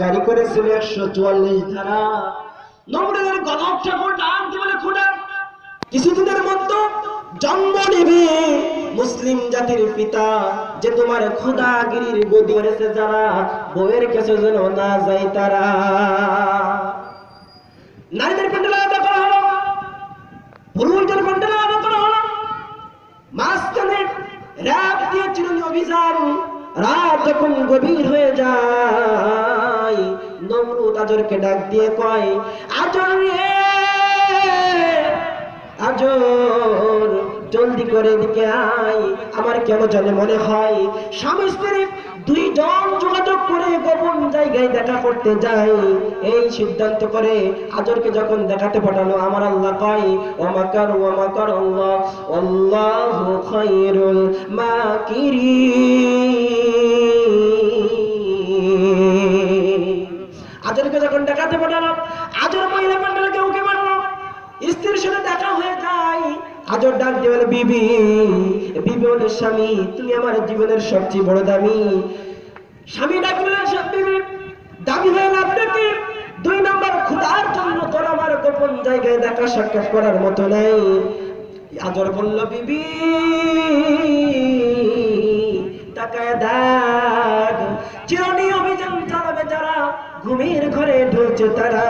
জারি করেছিল একশো চুয়াল্লিশ ধারা। নমরুদের গণক ঠাকুর ডাক বলে খোদা কিছুদিনের মধ্যে জন্ম নেবে মুসলিম জাতির পিতা, যে তোমার খোদাগিরির গদি করেছে যারা বউয়ের কাছে যেন না যায় তারা। নারীদের প্যান্ডেল আলাদা করা হলো, পুরুষদের প্যান্ডেল আলাদা করা হলো। মাঝখানে র্যাব দিয়ে চিরুনি অভিযান, রাত যখন গভীর হয়ে যায় আজরকে ডাক দিয়ে কয়, আজর আজর, জলদি করে এদিকে আয়। আমার কেন জানে মনে হয় স্বামী স্ত্রী দুইজন যোগাযোগ করে গোপন জায়গায় দেখা করতে যায়। এই সিদ্ধান্ত করে আজরকে যখন দেখাতে পাঠালো, আমার আল্লাহ কয়, ওমাকার ওমাকার আল্লাহ, আল্লাহু খায়রুল মাকিরিন। আজরকে যখন দেখাতে পাঠালো আজর মহিলা মন্ডলকে উঠে মারলো স্ত্রীর সাথে দেখা হয়ে যায়। আজর ডাক দিয়ে বলে, বিবি বিবি বলে, স্বামী, তুমি আমার জীবনের সবচেয়ে বড় দামি। স্বামী ডাক বিবি দাবি হয়ে লাভ নাকি দুই নম্বর খুদার জন্য তোর আমার গোপন জায়গায় দেখা সাক্ষাৎ করার মতো নাই। আজর বলল, বিবি, তাকায় দেখ চিরনি ঘুমের ঘরে ঢুকছে তারা।